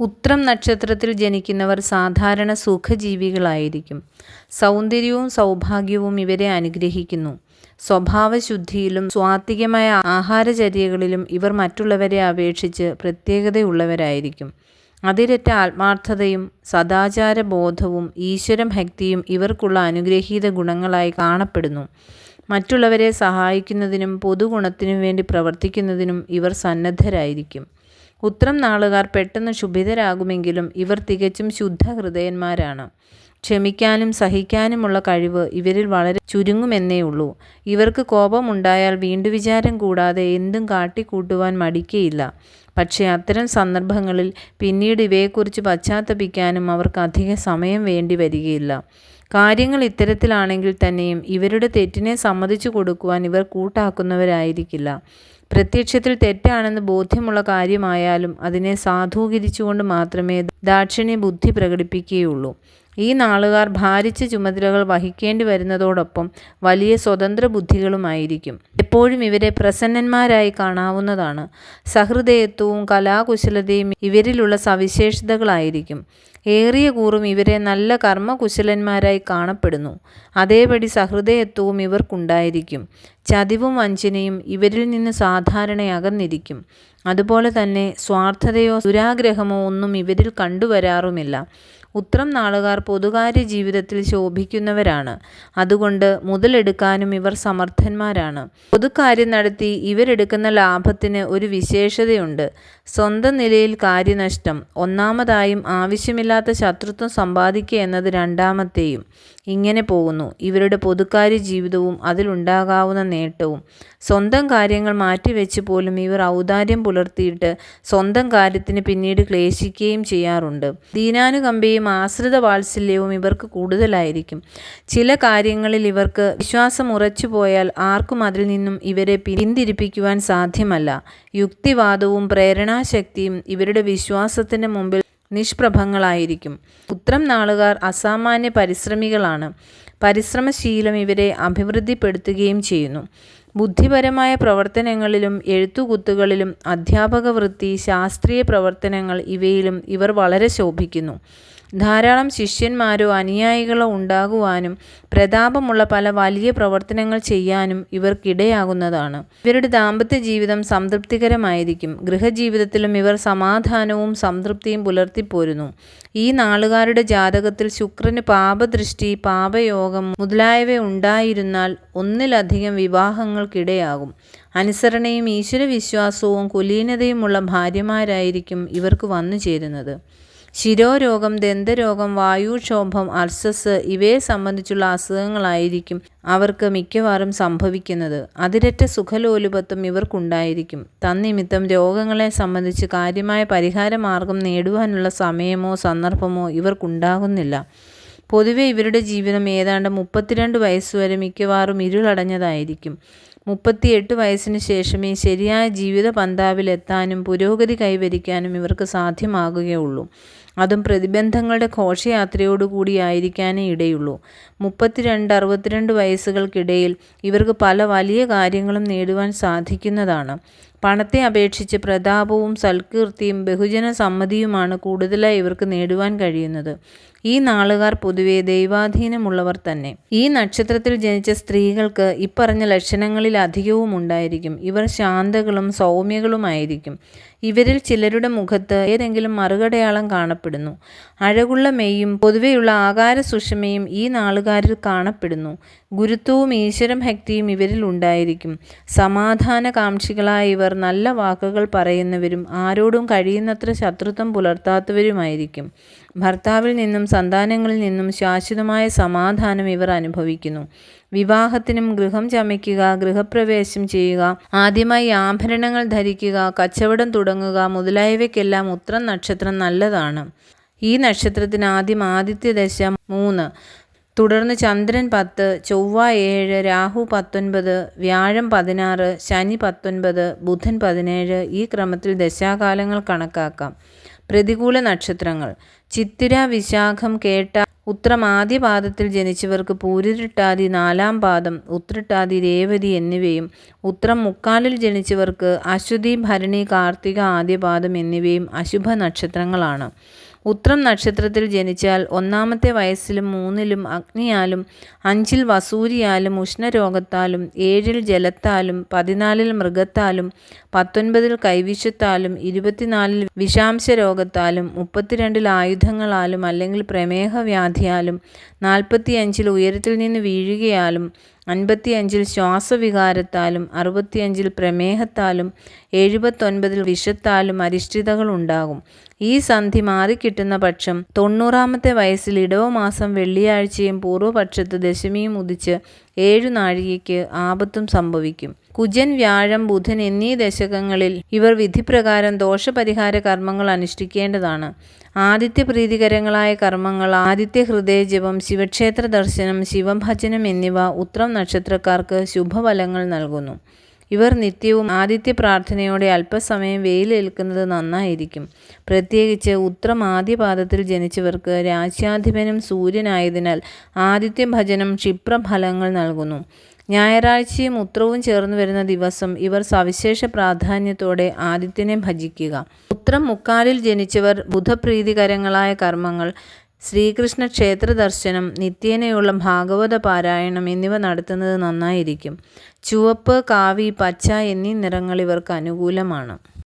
ഉത്രം നക്ഷത്രത്തിൽ ജനിക്കുന്നവർ സാധാരണ സുഖജീവികളായിരിക്കും. സൗന്ദര്യവും സൗഭാഗ്യവും ഇവരെ അനുഗ്രഹിക്കുന്നു. സ്വഭാവശുദ്ധിയിലും സ്വാത്വികമായ ആഹാരചര്യകളിലും ഇവർ മറ്റുള്ളവരെ അപേക്ഷിച്ച് പ്രത്യേകതയുള്ളവരായിരിക്കും. അതിരറ്റ ആത്മാർത്ഥതയും സദാചാര ബോധവും ഈശ്വര ഭക്തിയും ഇവർക്കുള്ള അനുഗ്രഹീത ഗുണങ്ങളായി കാണപ്പെടുന്നു. മറ്റുള്ളവരെ സഹായിക്കുന്നതിനും പൊതുഗുണത്തിനും വേണ്ടി പ്രവർത്തിക്കുന്നതിനും ഇവർ സന്നദ്ധരായിരിക്കും. ഉത്രം നാളുകാർ പെട്ടെന്ന് ശുഭിതരാകുമെങ്കിലും ഇവർ തികച്ചും ശുദ്ധഹൃദയന്മാരാണ്. ക്ഷമിക്കാനും സഹിക്കാനുമുള്ള കഴിവ് ഇവരിൽ വളരെ ചുരുങ്ങുമെന്നേ ഉള്ളൂ. ഇവർക്ക് കോപമുണ്ടായാൽ വീണ്ടുവിചാരം കൂടാതെ എന്തും കാട്ടിക്കൂട്ടുവാൻ മടിക്കയില്ല. പക്ഷേ അത്തരം സന്ദർഭങ്ങളിൽ പിന്നീട് ഇവയെക്കുറിച്ച് പശ്ചാത്തപിക്കാനും അവർക്ക് അധിക സമയം വേണ്ടി വരികയില്ല. കാര്യങ്ങൾ ഇത്തരത്തിലാണെങ്കിൽ തന്നെയും ഇവരുടെ തെറ്റിനെ സമ്മതിച്ചു കൊടുക്കുവാൻ ഇവർ കൂട്ടാക്കുന്നവരായിരിക്കില്ല. പ്രത്യക്ഷത്തിൽ തെറ്റാണെന്ന് ബോധ്യമുള്ള കാര്യമായാലും അതിനെ സാധൂകരിച്ചുകൊണ്ട് മാത്രമേ ദാക്ഷിണ്യ ബുദ്ധി പ്രകടിപ്പിക്കുകയുള്ളൂ. ഈ നാളുകാർ ഭാരിച്ച ചുമതലകൾ വഹിക്കേണ്ടി വരുന്നതോടൊപ്പം വലിയ സ്വതന്ത്ര ബുദ്ധികളുമായിരിക്കും. എപ്പോഴും ഇവരെ പ്രസന്നന്മാരായി കാണാവുന്നതാണ്. സഹൃദയത്വവും കലാകുശലതയും ഇവരിലുള്ള സവിശേഷതകളായിരിക്കും. ഏറിയ കൂറും ഇവരെ നല്ല കർമ്മകുശലന്മാരായി കാണപ്പെടുന്നു. അതേപടി സഹൃദയത്വവും ഇവർക്കുണ്ടായിരിക്കും. ചതിവും വഞ്ചനയും ഇവരിൽ നിന്ന് സാധാരണ അകന്നിരിക്കും അതുപോലെ തന്നെ സ്വാർത്ഥതയോ ദുരാഗ്രഹമോ ഒന്നും ഇവരിൽ കണ്ടുവരാറുമില്ല. ഉത്രം നാളുകാർ പൊതുകാര്യ ജീവിതത്തിൽ ശോഭിക്കുന്നവരാണ്. അതുകൊണ്ട് മുതലെടുക്കാനും ഇവർ സമർത്ഥന്മാരാണ്. പൊതുകാര്യം നടത്തി ഇവരെടുക്കുന്ന ലാഭത്തിന് ഒരു വിശേഷതയുണ്ട്. സ്വന്തം നിലയിൽ കാര്യനഷ്ടം. ഒന്നാമതായും ആവശ്യമില്ലാത്ത ശത്രുത്വം സമ്പാദിക്കുക എന്നത് രണ്ടാമത്തെയും ഇങ്ങനെ പോകുന്നു. ഇവരുടെ പൊതുകാര്യ ജീവിതവും അതിലുണ്ടാകാവുന്ന നേട്ടവും. സ്വന്തം കാര്യങ്ങൾ മാറ്റിവെച്ച് പോലും ഇവർ ഔദാര്യം പുലർത്തിയിട്ട് സ്വന്തം കാര്യത്തിന് പിന്നീട് ക്ലേശിക്കുകയും ചെയ്യാറുണ്ട്. ദീനാനുകമ്പയും ആശ്രിത വാത്സല്യവും ഇവർക്ക് കൂടുതലായിരിക്കും. ചില കാര്യങ്ങളിൽ ഇവർക്ക് വിശ്വാസം ഉറച്ചു പോയാൽ ആർക്കും അതിൽ നിന്നും ഇവരെ പിന്തിരിപ്പിക്കുവാൻ സാധ്യമല്ല. യുക്തിവാദവും പ്രേരണാശക്തിയും ഇവരുടെ വിശ്വാസത്തിന് മുമ്പിൽ നിഷ്പ്രഭങ്ങളായിരിക്കും. ഉത്രം നാളുകാർ അസാമാന്യ പരിശ്രമികളാണ്. പരിശ്രമശീലം ഇവരെ അഭിവൃദ്ധിപ്പെടുത്തുകയും ചെയ്യുന്നു. ബുദ്ധിപരമായ പ്രവർത്തനങ്ങളിലും എഴുത്തുകുത്തുകളിലും അധ്യാപക വൃത്തി ശാസ്ത്രീയ പ്രവർത്തനങ്ങൾ ഇവയിലും ഇവർ വളരെ ശോഭിക്കുന്നു. ധാരാളം ശിഷ്യന്മാരോ അനുയായികളോ ഉണ്ടാകുവാനും പ്രതാപമുള്ള പല വലിയ പ്രവർത്തനങ്ങൾ ചെയ്യാനും ഇവർക്കിടയാകുന്നതാണ്. ഇവരുടെ ദാമ്പത്യ ജീവിതം സംതൃപ്തികരമായിരിക്കും. ഗൃഹജീവിതത്തിലും ഇവർ സമാധാനവും സംതൃപ്തിയും പുലർത്തിപ്പോരുന്നു. ഈ നാളുകാരുടെ ജാതകത്തിൽ ശുക്രന് പാപദൃഷ്ടി പാപയോഗം മുതലായവ ഉണ്ടായിരുന്നാൽ ഒന്നിലധികം വിവാഹങ്ങൾക്കിടയാകും. അനുസരണയും ഈശ്വരവിശ്വാസവും കുലീനതയുമുള്ള ഭാര്യമാരായിരിക്കും ഇവർക്ക് വന്നു ചേരുന്നത് ശിരോരോഗം ദന്തരോഗം വായുക്ഷോഭം അർസസ് ഇവയെ സംബന്ധിച്ചുള്ള അസുഖങ്ങളായിരിക്കും അവർക്ക് മിക്കവാറും സംഭവിക്കുന്നത്. അതിരറ്റ സുഖലോലുപത്വം ഇവർക്കുണ്ടായിരിക്കും. തന്നിമിത്തം രോഗങ്ങളെ സംബന്ധിച്ച് കാര്യമായ പരിഹാര മാർഗം നേടുവാനുള്ള സമയമോ സന്ദർഭമോ ഇവർക്കുണ്ടാകുന്നില്ല. പൊതുവെ ഇവരുടെ ജീവിതം ഏതാണ്ട് മുപ്പത്തിരണ്ട് വയസ്സുവരെ മിക്കവാറും ഇരുളടഞ്ഞതായിരിക്കും. മുപ്പത്തിയെട്ട് വയസ്സിന് ശേഷമേ ശരിയായ ജീവിത പന്താവിലെത്താനും പുരോഗതി കൈവരിക്കാനും ഇവർക്ക് സാധ്യമാകുകയുള്ളൂ. അതും പ്രതിബന്ധങ്ങളുടെ ഘോഷയാത്രയോടുകൂടിയായിരിക്കാനേ ഇടയുള്ളൂ. മുപ്പത്തിരണ്ട് അറുപത്തിരണ്ട് വയസ്സുകൾക്കിടയിൽ ഇവർക്ക് പല വലിയ കാര്യങ്ങളും നേടുവാൻ സാധിക്കുന്നതാണ്. പണത്തെ അപേക്ഷിച്ച് പ്രതാപവും സൽകീർത്തിയും ബഹുജന സമ്മതിയുമാണ് കൂടുതലായി ഇവർക്ക് നേടുവാൻ കഴിയുന്നത്. ഈ നാളുകാർ പൊതുവെ ദൈവാധീനമുള്ളവർ തന്നെ. ഈ നക്ഷത്രത്തിൽ ജനിച്ച സ്ത്രീകൾക്ക് ഇപ്പറഞ്ഞ ലക്ഷണങ്ങളിൽ അധികവും ഉണ്ടായിരിക്കും ഇവർ ശാന്തകളും സൗമ്യകളുമായിരിക്കും. ഇവരിൽ ചിലരുടെ മുഖത്ത് ഏതെങ്കിലും മറുകടയാളം കാണപ്പെടുന്നു. അഴകുള്ള മെയ്യും പൊതുവെയുള്ള ആകാര സുഷമയും ഈ നാളുകാരിൽ കാണപ്പെടുന്നു. ഗുരുത്വവും ഈശ്വരഭക്തിയും ഇവരിൽ ഉണ്ടായിരിക്കും. സമാധാന കാംക്ഷികളായ ഇവർ നല്ല വാക്കുകൾ പറയുന്നവരും ആരോടും കഴിയുന്നത്ര ശത്രുത്വം പുലർത്താത്തവരുമായിരിക്കും. ഭർത്താവിൽ നിന്നും സന്താനങ്ങളിൽ നിന്നും ശാശ്വതമായ സമാധാനം ഇവർ അനുഭവിക്കുന്നു. വിവാഹത്തിനും ഗൃഹം ചമയ്ക്കുക ഗൃഹപ്രവേശം ചെയ്യുക ആദ്യമായി ആഭരണങ്ങൾ ധരിക്കുക കച്ചവടം തുടങ്ങുക മുതലായവയ്ക്കെല്ലാം ഉത്രം നക്ഷത്രം നല്ലതാണ്. ഈ നക്ഷത്രത്തിന് ആദ്യം ആദിത്യ ദശ മൂന്ന് തുടർന്ന് ചന്ദ്രൻ പത്ത് ചൊവ്വ ഏഴ് രാഹു പത്തൊൻപത് വ്യാഴം പതിനാറ് ശനി പത്തൊൻപത് ബുധൻ പതിനേഴ് ഈ ക്രമത്തിൽ ദശാകാലങ്ങൾ കണക്കാക്കാം. പ്രതികൂല നക്ഷത്രങ്ങൾ. ചിത്തിര വിശാഖം കേട്ട ഉത്രം ആദ്യ പാദത്തിൽ ജനിച്ചവർക്ക് പൂരിരുട്ടാതി നാലാം പാദം ഉത്രട്ടാതി രേവതി എന്നിവയും ഉത്രം മുക്കാലിൽ ജനിച്ചവർക്ക് അശ്വതി ഭരണി കാർത്തിക ആദ്യപാദം എന്നിവയും അശുഭ നക്ഷത്രങ്ങളാണ്. ഉത്രം നക്ഷത്രത്തിൽ ജനിച്ചാൽ ഒന്നാമത്തെ വയസ്സിലും മൂന്നിലും അഗ്നിയാലും അഞ്ചിൽ വസൂരിയാലും ഉഷ്ണരോഗത്താലും ഏഴിൽ ജലത്താലും പതിനാലിൽ മൃഗത്താലും പത്തൊൻപതിൽ കൈവിശത്താലും ഇരുപത്തിനാലിൽ വിഷാംശ രോഗത്താലും മുപ്പത്തിരണ്ടിൽ ആയുധങ്ങളാലും അല്ലെങ്കിൽ പ്രമേഹവ്യാധിയാലും നാൽപ്പത്തിയഞ്ചിൽ ഉയരത്തിൽ നിന്ന് വീഴുകയാലും അൻപത്തിയഞ്ചിൽ ശ്വാസവികാരത്താലും അറുപത്തിയഞ്ചിൽ പ്രമേഹത്താലും എഴുപത്തൊൻപതിൽ വിഷത്താലും അരിഷ്ടിതകളുണ്ടാകും ഈ സന്ധി മാറിക്കിട്ടുന്ന പക്ഷം തൊണ്ണൂറാമത്തെ വയസ്സിൽ ഇടവമാസം വെള്ളിയാഴ്ചയും പൂർവപക്ഷത്ത് ദശമിയും ഉദിച്ച് ഏഴു നാഴികയ്ക്ക് ആപത്തും സംഭവിക്കും. കുജൻ വ്യാഴം ബുധൻ എന്നീ ദശകങ്ങളിൽ ഇവർ വിധിപ്രകാരം ദോഷപരിഹാര കർമ്മങ്ങൾ അനുഷ്ഠിക്കേണ്ടതാണ്. ആദിത്യ പ്രീതികരങ്ങളായ കർമ്മങ്ങൾ ആദിത്യ ഹൃദയജപം ശിവക്ഷേത്ര ദർശനം ശിവഭജനം എന്നിവ ഉത്രം നക്ഷത്രക്കാർക്ക് ശുഭഫലങ്ങൾ നൽകുന്നു. ഇവർ നിത്യവും ആദിത്യ പ്രാർത്ഥനയോടെ അല്പസമയം വെയിലേൽക്കുന്നത് നന്നായിരിക്കും. പ്രത്യേകിച്ച് ഉത്രം ആദ്യപാദത്തിൽ ജനിച്ചവർക്ക് രാജ്യാധിപനും സൂര്യനായതിനാൽ ആദിത്യ ഭജനം ക്ഷിപ്രഫലങ്ങൾ നൽകുന്നു. ഞായറാഴ്ചയും ഉത്രവും ചേർന്ന് വരുന്ന ദിവസം ഇവർ സവിശേഷ പ്രാധാന്യത്തോടെ ആദിത്യനെ ഭജിക്കുക. ഉത്രം മുക്കാലിൽ ജനിച്ചവർ ബുധപ്രീതികരങ്ങളായ കർമ്മങ്ങൾ ശ്രീകൃഷ്ണ ക്ഷേത്ര ദർശനം നിത്യേനയുള്ള ഭാഗവത പാരായണം എന്നിവ നടത്തുന്നത് നന്നായിരിക്കും. ചുവപ്പ് കാവി പച്ച എന്നീ നിറങ്ങൾ ഇവർക്ക് അനുകൂലമാണ്.